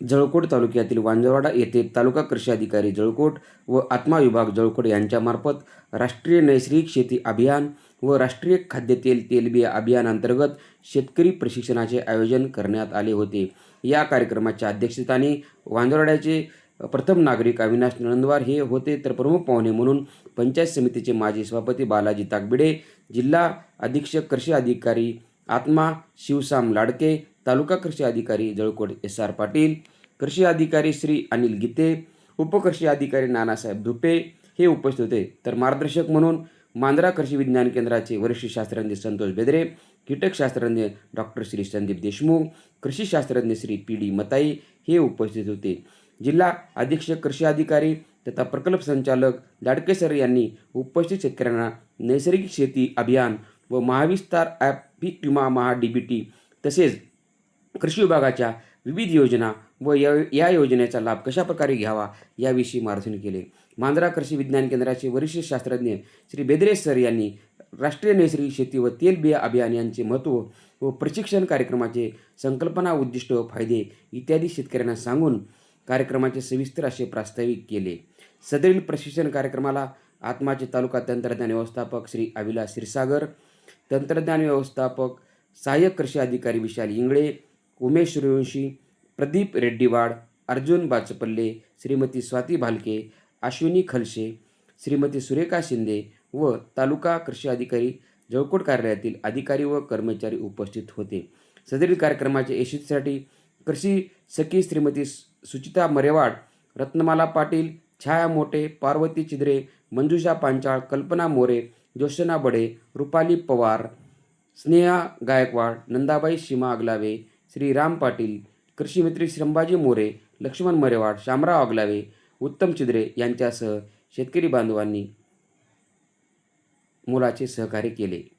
जळकोट तालुक्यातील वांजवाडा येथे तालुका कृषी अधिकारी जळकोट व आत्मा विभाग जळकोट यांच्यामार्फत राष्ट्रीय नैसर्गिक शेती अभियान व राष्ट्रीय खाद्यतेल तेलबिया अभियानांतर्गत शेतकरी प्रशिक्षणाचे आयोजन करण्यात आले होते. या कार्यक्रमाच्या अध्यक्षस्थानी वांजवाड्याचे प्रथम नागरिक अविनाश नंदवार हे होते. तर प्रमुख पाहुणे म्हणून पंचायत समितीचे माजी सभापती बालाजी ताकबिडे जिल्हा अधीक्षक कृषी अधिकारी आत्मा शिवसाम लाडके तालुका कृषी अधिकारी जळकोट एस आर पाटील कृषी अधिकारी श्री अनिल गीते उपकृषी अधिकारी नानासाहेब धुपे हे उपस्थित होते. तर मार्गदर्शक म्हणून मांजरा कृषी विज्ञान केंद्राचे वरिष्ठ शास्त्रज्ञ संतोष बेदरे कीटकशास्त्रज्ञ डॉक्टर श्री संदीप देशमुख कृषी शास्त्रज्ञ श्री पी डी मताई हे उपस्थित होते. जिल्हा अधीक्षक कृषी अधिकारी तथा प्रकल्प संचालक लाडके सर यांनी उपस्थित शेतकऱ्यांना नैसर्गिक शेती अभियान व महाविस्तार ॲप पीक विमा महा डी बी टी तसेच कृषी विभागाच्या विविध योजना व या या योजनेचा लाभ कशाप्रकारे घ्यावा याविषयी मार्गदर्शन केले. मांजरा कृषी विज्ञान केंद्राचे वरिष्ठ शास्त्रज्ञ श्री बेदरे सर यांनी राष्ट्रीय नैसर्गिक शेती व तेलबिया अभियान यांचे महत्त्व व प्रशिक्षण कार्यक्रमाचे संकल्पना उद्दिष्ट व फायदे इत्यादी शेतकऱ्यांना सांगून कार्यक्रमाचे सविस्तर असे प्रास्ताविक केले. सदरील प्रशिक्षण कार्यक्रमाला आत्माचे तालुका तंत्रज्ञान व्यवस्थापक श्री अविला क्षीरसागर तंत्रज्ञान व्यवस्थापक सहाय्यक कृषी अधिकारी विशाल इंगळे उमेश सूर्यवंशी प्रदीप रेड्डीवाड अर्जुन बाचपल्ले श्रीमती स्वाती भालके अश्विनी खलशे श्रीमती सुरेखा शिंदे व तालुका कृषी अधिकारी जळकोट कार्यालयातील अधिकारी व कर्मचारी उपस्थित होते. सदरील कार्यक्रमाच्या यशस्वीसाठी कृषी सखी श्रीमती सुचिता मरेवाड रत्नमाला पाटील छाया मोठे पार्वती चिद्रे मंजुषा पांचाळ कल्पना मोरे जोशना बडे रुपाली पवार स्नेहा गायकवाड नंदाबाई सीमा अगलावे श्री राम पाटील कृषीमित्री संभाजी मोरे लक्ष्मण मरेवाड शामराव अगलावे उत्तम चिद्रे यांच्यासह शेतकरी बांधवांनी मोलाचे सहकार्य केले.